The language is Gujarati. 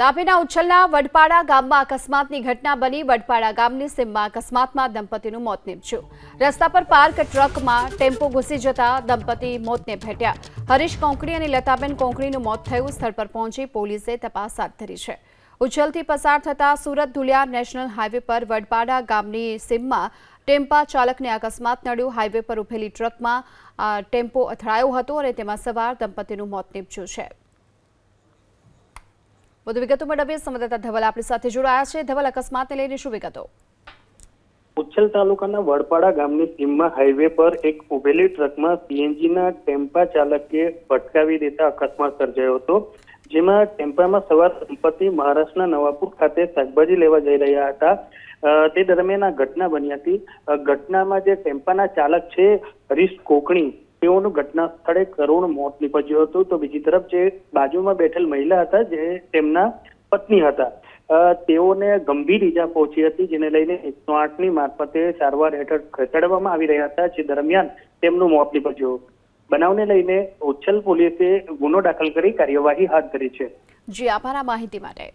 તાપીના ઉચ્છલના વડપાડા ગામમાં અકસ્માતની ઘટના બની. વડપાડા ગામની સીમમાં અકસ્માતમાં દંપતીનું મોત નીપજ્યું. રસ્તા પર પાર્ક ટ્રકમાં ટેમ્પો ઘૂસી જતા દંપતી મોતને ભેટ્યા. હરીશ કોંકણી અને લતાબેન કોંકણીનું મોત થયું. સ્થળ પર પહોંચી પોલીસે તપાસ હાથ ધરી છે. ઉચ્છલથી પસાર થતા સુરત ધુલિયા નેશનલ હાઈવે પર વડપાડા ગામની સીમમાં ટેમ્પા ચાલકને અકસ્માત નડ્યું. હાઈવે પર ઉભેલી ટ્રકમાં ટેમ્પો અથડાયો હતો અને તેમાં સવાર દંપતીનું મોત નીપજ્યું છે. વધુ વિગતો મેળવીએ. સંવાદદાતા ધવલ આપણી સાથે જોડાયા છે. ધવલ અકસ્માતને લઈને શું વિગતો? ઉચ્છલ તાલુકાના વડપાડા ગામની સીમમાં હાઈવે પર એક ઉભેલી ટ્રકમાં સીએનજીના ટેમ્પા ચાલકે ભટકાવી દેતા અકસ્માત સર્જાયો હતો, જેમાં ટેમ્પામાં સવાર દંપતી મહારાષ્ટ્રના નવાપુર ખાતે શાકભાજી લેવા જઈ રહ્યા હતા. તે દરમિયાન આ ઘટના બની હતી. ઘટનામાં જે ટેમ્પાના ચાલક છે, હરીશ કોકણી તેઓનું ઘટના સ્થળે કરુણ મોત નીપજ્યું હતું. તો બીજી તરફ જે બાજુમાં બેઠેલ મહિલા હતા, જે તેમના પત્ની હતા તેઓને ગંભીર ઈજા પહોંચી હતી, જેને લઈને એકસો આઠની મારફતે સારવાર હેઠળ ખસેડવામાં આવી રહ્યા હતા, જે દરમિયાન તેમનું મોત નીપજ્યું. બનાવને લઈને ઉચ્છલ પોલીસે ગુનો દાખલ કરી કાર્યવાહી હાથ ધરી છે. જી, આભાર માહિતી માટે.